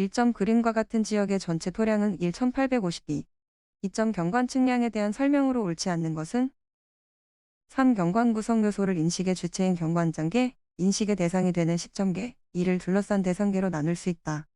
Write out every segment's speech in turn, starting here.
1점 그림과 같은 지역의 전체 토량은 1,852. 2점 경관 측량에 대한 설명으로 옳지 않는 것은 3. 경관 구성 요소를 인식의 주체인 경관장계, 인식의 대상이 되는 시점계, 이를 둘러싼 대상계로 나눌 수 있다.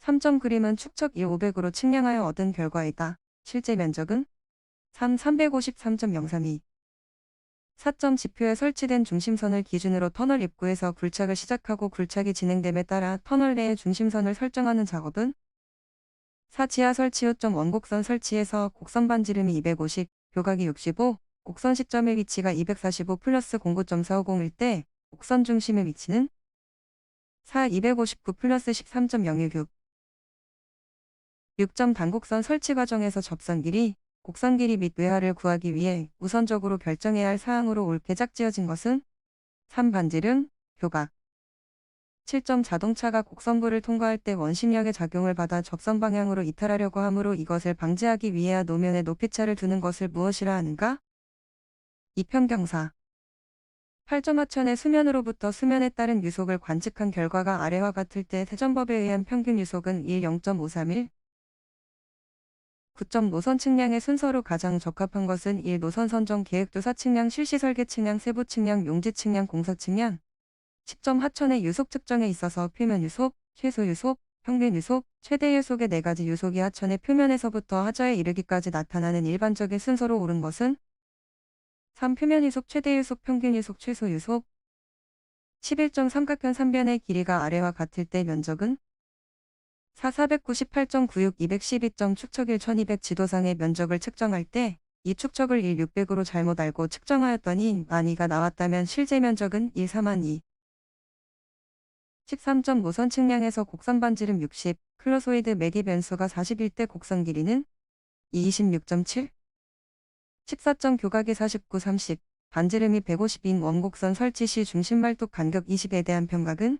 3점 그림은 축척 1 500으로 측량하여 얻은 결과이다. 실제 면적은 3 353.032. 4점 지표에 설치된 중심선을 기준으로 터널 입구에서 굴착을 시작하고 굴착이 진행됨에 따라 터널 내의 중심선을 설정하는 작업은 4 지하 설치 후 점 원곡선 설치해서 곡선 반지름이 250, 교각이 65, 곡선 시점의 위치가 245 플러스 09.4501때 곡선 중심의 위치는 4 259 플러스 13.016 6점 단곡선 설치 과정에서 접선 길이, 곡선 길이 및 외화를 구하기 위해 우선적으로 결정해야 할 사항으로 옳게 짝지어진 것은 3. 반지름, 교각 7점 자동차가 곡선부를 통과할 때 원심력의 작용을 받아 접선 방향으로 이탈하려고 하므로 이것을 방지하기 위해야 노면에 높이차를 두는 것을 무엇이라 하는가? 이평경사 8점 하천의 수면으로부터 수면에 따른 유속을 관측한 결과가 아래와 같을 때 세전법에 의한 평균 유속은 1 0.531 9점 노선 측량의 순서로 가장 적합한 것은 1. 노선 선정 계획조사 측량 실시 설계 측량 세부 측량 용지 측량 공사 측량 10점 하천의 유속 측정에 있어서 표면 유속, 최소 유속, 평균 유속, 최대 유속의 네 가지 유속이 하천의 표면에서부터 하자에 이르기까지 나타나는 일반적인 순서로 옳은 것은 3. 표면 유속, 최대 유속, 평균 유속, 최소 유속 11점 삼각형 3변의 길이가 아래와 같을 때 면적은 4 498.96 212점 축척 1 1200 지도상의 면적을 측정할 때 이 축척을 1 600으로 잘못 알고 측정하였더니 많이가 나왔다면 실제 면적은 1 4만 2 13점 노선 측량에서 곡선 반지름 60, 클로소이드 매기 변수가 41대 곡선 길이는 26.7 14점 교각이 49, 30, 반지름이 150인 원곡선 설치 시 중심 말뚝 간격 20에 대한 평각은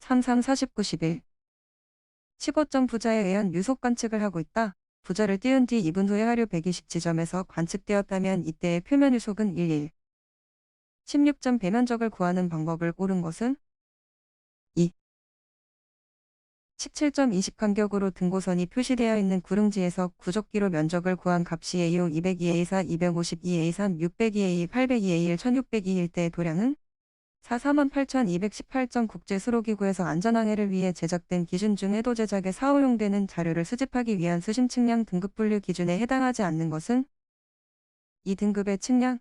33, 49, 11 15점 부자에 의한 유속 관측을 하고 있다. 부자를 띄운 뒤 2분 후에 하류 120 지점에서 관측되었다면 이때의 표면 유속은 11. 16점 배면적을 구하는 방법을 옳은 것은 2. 17점 20 간격으로 등고선이 표시되어 있는 구릉지에서 구적기로 면적을 구한 값이 A5 202A4 252A3 602A 802A1 1602일 때의 도량은 4 48,218점 국제수로기구에서 안전항해를 위해 제작된 기준 중 해도 제작에 사용되는 자료를 수집하기 위한 수심 측량 등급 분류 기준에 해당하지 않는 것은? 이 등급의 측량?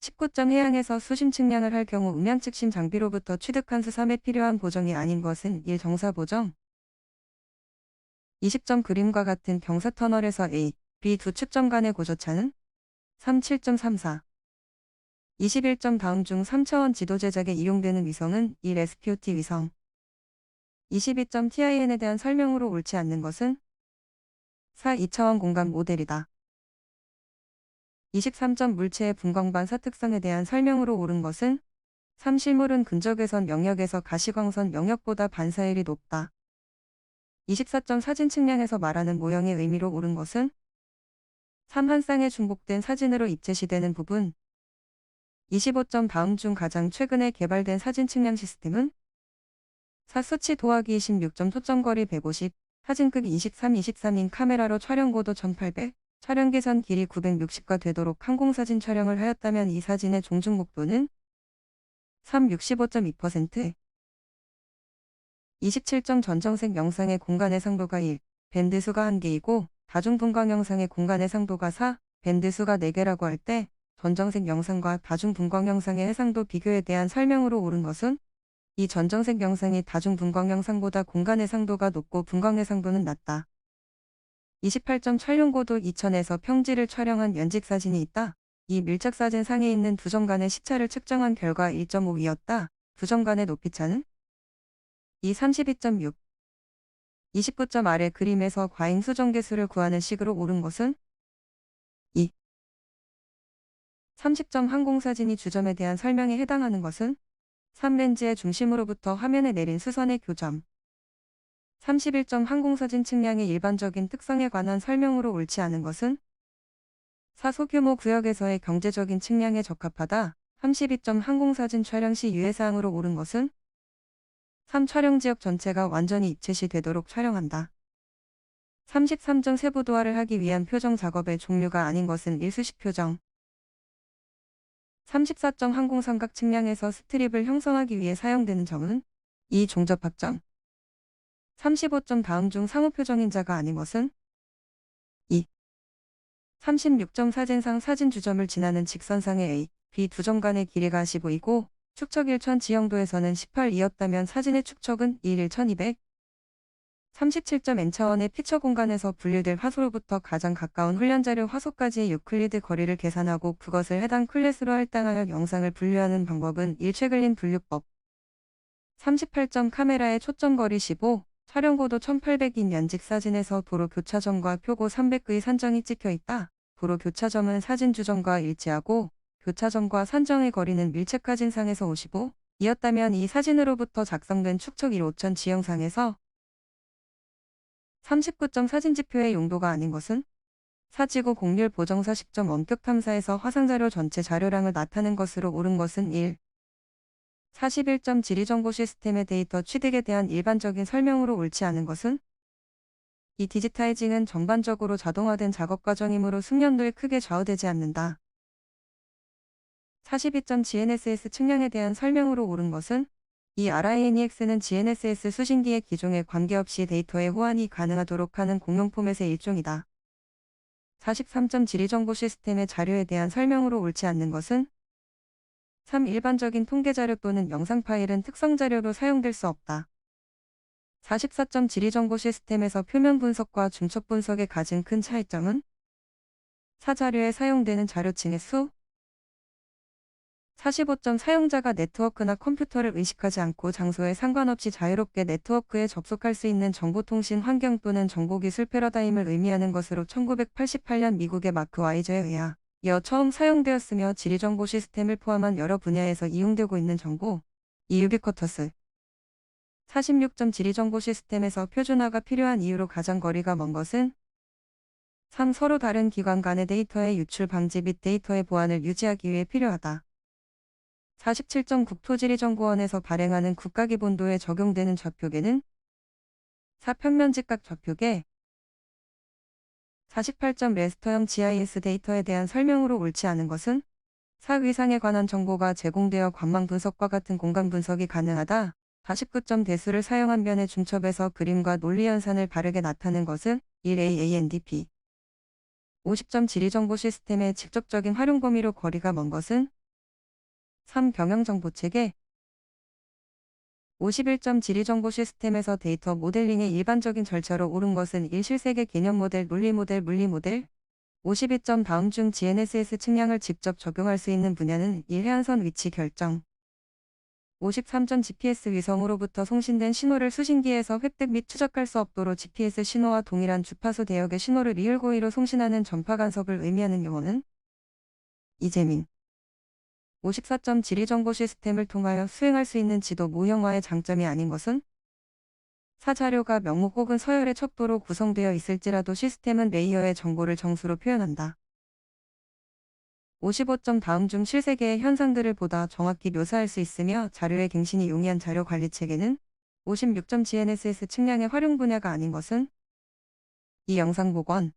19점 해양에서 수심 측량을 할 경우 음양 측심 장비로부터 취득한 수삼에 필요한 보정이 아닌 것은 1 정사 보정? 20점 그림과 같은 경사 터널에서 A, B 두 측정 간의 고조차는? 3 7.34 21점 다음 중 3차원 지도 제작에 이용되는 위성은 1 SPOT 위성 22점 TIN에 대한 설명으로 옳지 않는 것은 4 2차원 공간 모델이다. 23점 물체의 분광반 사 특성에 대한 설명으로 옳은 것은 3 실물은 근적외선 영역에서 가시광선 영역보다 반사율이 높다. 24점 사진 측량에서 말하는 모형의 의미로 옳은 것은 3 한 쌍의 중복된 사진으로 입체시되는 부분 25점 다음 중 가장 최근에 개발된 사진 측량 시스템은 4 수치 도하기 26점 초점거리 150, 사진극 23, 23인 카메라로 촬영 고도 1800, 촬영 계산 길이 960가 되도록 항공사진 촬영을 하였다면 이 사진의 종중 목도는 3 65.2% 27점 전정색 영상의 공간 해상도가 1, 밴드 수가 1개이고 다중분광 영상의 공간 해상도가 4, 밴드 수가 4개라고 할 때 전정색 영상과 다중분광 영상의 해상도 비교에 대한 설명으로 옳은 것은 이 전정색 영상이 다중분광 영상보다 공간 해상도가 높고 분광 해상도는 낮다. 28점 촬영고도 2000에서 평지를 촬영한 연직사진이 있다. 이 밀착사진 상에 있는 두 점 간의 시차를 측정한 결과 1.5이었다. 두 점 간의 높이차는 2 32.6 29점 아래 그림에서 과잉 수정계수를 구하는 식으로 옳은 것은 2 30점 항공사진이 주점에 대한 설명에 해당하는 것은 3렌즈의 중심으로부터 화면에 내린 수선의 교점 31점 항공사진 측량의 일반적인 특성에 관한 설명으로 옳지 않은 것은 사소규모 구역에서의 경제적인 측량에 적합하다. 32점 항공사진 촬영 시 유해사항으로 옳은 것은 3. 촬영 지역 전체가 완전히 입체시 되도록 촬영한다. 33점 세부 도화를 하기 위한 표정 작업의 종류가 아닌 것은 일수식 표정. 34점 항공삼각 측량에서 스트립을 형성하기 위해 사용되는 점은 2. 종접학점. 35점 다음 중 상호 표정인 자가 아닌 것은 2. 36점 사진상 사진 주점을 지나는 직선상의 A, B 두 점 간의 길이가 15이고 축척 1천 지형도에서는 18이었다면 사진의 축척은 1 1200. 37점 n차원의 피처 공간에서 분류될 화소로부터 가장 가까운 훈련자료 화소까지의 유클리드 거리를 계산하고 그것을 해당 클래스로 할당하여 영상을 분류하는 방법은 일최글린 분류법. 38점 카메라의 초점 거리 15, 촬영고도 1800인 연직 사진에서 도로 교차점과 표고 300의 산정이 찍혀 있다. 도로 교차점은 사진 주점과 일치하고 교차점과 산정의 거리는 밀착사진상에서 55, 이었다면 이 사진으로부터 작성된 축척 1 5천 지형상에서 39점 사진지표의 용도가 아닌 것은 사지구 공률 보정사 10점 원격 탐사에서 화상자료 전체 자료량을 나타낸 것으로 옳은 것은 1. 41점 지리정보 시스템의 데이터 취득에 대한 일반적인 설명으로 옳지 않은 것은 이 디지타이징은 전반적으로 자동화된 작업 과정이므로 숙련도에 크게 좌우되지 않는다. 42점 GNSS 측량에 대한 설명으로 옳은 것은 이 RINEX는 GNSS 수신기의 기종에 관계없이 데이터의 호환이 가능하도록 하는 공용 포맷의 일종이다. 43점 지리정보 시스템의 자료에 대한 설명으로 옳지 않는 것은 3. 일반적인 통계자료 또는 영상 파일은 특성 자료로 사용될 수 없다. 44점 지리정보 시스템에서 표면 분석과 중첩 분석의 가진 큰 차이점은 4. 자료에 사용되는 자료층의 수, 45점 사용자가 네트워크나 컴퓨터를 의식하지 않고 장소에 상관없이 자유롭게 네트워크에 접속할 수 있는 정보통신 환경 또는 정보기술 패러다임을 의미하는 것으로 1988년 미국의 마크 와이저에 의하 여 처음 사용되었으며 지리정보 시스템을 포함한 여러 분야에서 이용되고 있는 정보 이유비쿼터스 46점 지리정보 시스템에서 표준화가 필요한 이유로 가장 거리가 먼 것은 3. 서로 다른 기관 간의 데이터의 유출 방지 및 데이터의 보안을 유지하기 위해 필요하다. 47점 국토지리정보원에서 발행하는 국가기본도에 적용되는 좌표계는 4평면 직각 좌표계 48점 레스터형 GIS 데이터에 대한 설명으로 옳지 않은 것은 사의상에 관한 정보가 제공되어 관망 분석과 같은 공간 분석이 가능하다. 49점 대수를 사용한 변의 중첩에서 그림과 논리 연산을 바르게 나타낸 것은 1AANDP 50점 지리정보 시스템의 직접적인 활용 범위로 거리가 먼 것은 3. 경영정보체계 51점 지리정보 시스템에서 데이터 모델링의 일반적인 절차로 옳은 것은 1. 실세계 개념 모델, 논리 모델, 물리 모델 52점 다음 중 GNSS 측량을 직접 적용할 수 있는 분야는 1. 해안선 위치 결정 53점 GPS 위성으로부터 송신된 신호를 수신기에서 획득 및 추적할 수 없도록 GPS 신호와 동일한 주파수 대역의 신호를 리을 고의로 송신하는 전파 간섭을 의미하는 용어는 이재민 54점 지리 정보 시스템을 통하여 수행할 수 있는 지도 모형화의 장점이 아닌 것은 사자료가 명목 혹은 서열의 척도로 구성되어 있을지라도 시스템은 레이어의 정보를 정수로 표현한다. 55점 다음 중 실세계의 현상들을 보다 정확히 묘사할 수 있으며 자료의 갱신이 용이한 자료 관리 체계는 56점 GNSS 측량의 활용 분야가 아닌 것은 이 영상 복원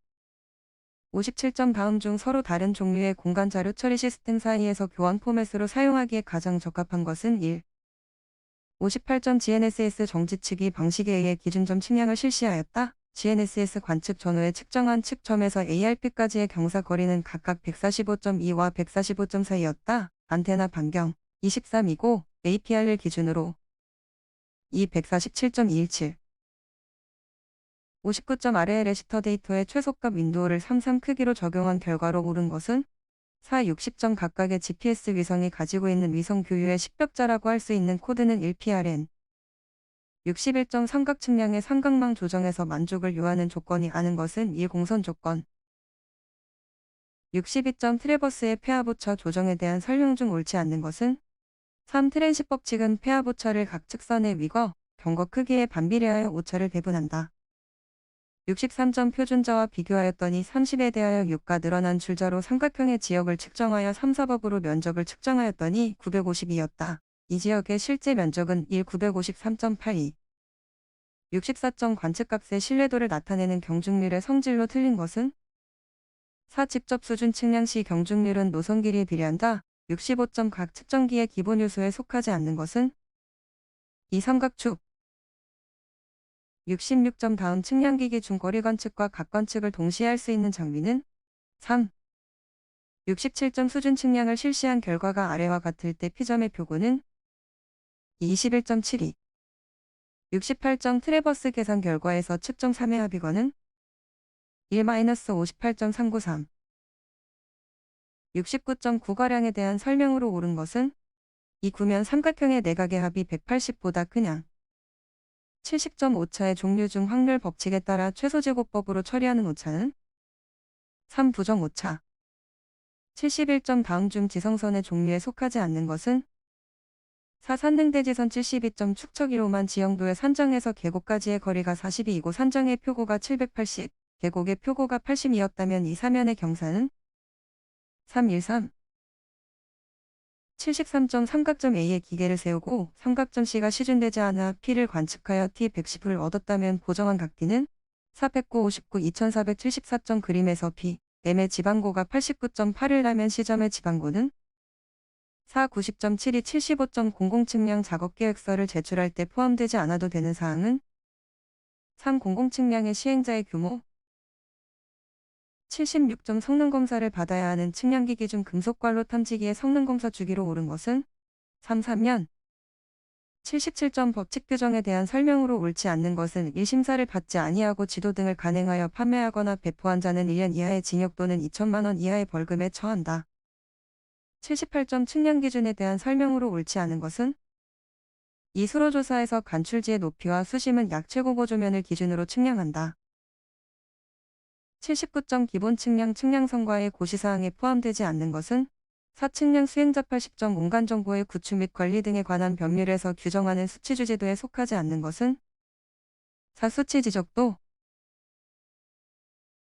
57점 다음 중 서로 다른 종류의 공간 자료 처리 시스템 사이에서 교환 포맷으로 사용하기에 가장 적합한 것은 1. 58점 GNSS 정지 측이 방식에 의해 기준점 측량을 실시하였다. GNSS 관측 전후에 측정한 측점에서 ARP까지의 경사 거리는 각각 145.2와 145.4이었다. 안테나 반경 23이고 APR을 기준으로 2 147.217 59점 아래의 레시터 데이터의 최소값 윈도우를 33 크기로 적용한 결과로 옳은 것은 4 60점 각각의 GPS 위성이 가지고 있는 위성 교유의 식벽자라고 할 수 있는 코드는 1PRN 61점 삼각 측량의 삼각망 조정에서 만족을 요하는 조건이 아는 것은 1 공선 조건 62점 트레버스의 폐하보차 조정에 대한 설명 중 옳지 않는 것은 3 트랜시 법칙은 폐하보차를 각 측선의 위거, 경거 크기에 반비례하여 오차를 배분한다. 63점 표준자와 비교하였더니 30에 대하여 6가 늘어난 줄자로 삼각형의 지역을 측정하여 3, 4법으로 면적을 측정하였더니 952였다. 이 지역의 실제 면적은 1 953.82. 64점 관측값의 신뢰도를 나타내는 경중률의 성질로 틀린 것은 4. 직접 수준 측량 시 경중률은 노선 길이에 비례한다. 65점 각 측정기의 기본 요소에 속하지 않는 것은 2. 삼각축 66점 다음 측량기기 중 거리 관측과 각 관측을 동시에 할 수 있는 장비는? 3. 67점 수준 측량을 실시한 결과가 아래와 같을 때 P점의 표고는? 21.72 68점 트레버스 계산 결과에서 측정 3의 합의거는 1-58.393 69.9 거량에 대한 설명으로 옳은 것은? 이 구면 삼각형의 내각의 합이 180보다 크냐 70점 오차의 종류 중 확률 법칙에 따라 최소 제곱법으로 처리하는 오차는 3 부정 오차 71점 다음 중 지성선의 종류에 속하지 않는 것은 4. 산등대지선 72점 축척1호만 지형도의 산정에서 계곡까지의 거리가 42이고 산정의 표고가 780, 계곡의 표고가 82였다면 이 사면의 경사는 313 73점 삼각점 A에 기계를 세우고 삼각점 C가 시준되지 않아 P를 관측하여 T 110을 얻었다면 보정한 각기는 409, 59, 2474점 그림에서 P, M의 지방고가 89.8을 나면 C점의 지방고는 4, 90.72, 75.00 측량 작업 계획서를 제출할 때 포함되지 않아도 되는 사항은 3. 공공 측량의 시행자의 규모 76점 성능검사를 받아야 하는 측량기기 중 금속관로 탐지기의 성능검사 주기로 옳은 것은 3, 3년 77점 법칙 규정에 대한 설명으로 옳지 않는 것은 1심사를 받지 아니하고 지도 등을 간행하여 판매하거나 배포한 자는 1년 이하의 징역 또는 2천만 원 이하의 벌금에 처한다. 78점 측량 기준에 대한 설명으로 옳지 않은 것은 이 수로조사에서 관출지의 높이와 수심은 약 최고 보조면을 기준으로 측량한다. 79점 기본 측량 측량 성과의 고시사항에 포함되지 않는 것은 사측량 수행자 80점 공간 정보의 구축 및 관리 등에 관한 법률에서 규정하는 수치 주제도에 속하지 않는 것은 사수치 지적도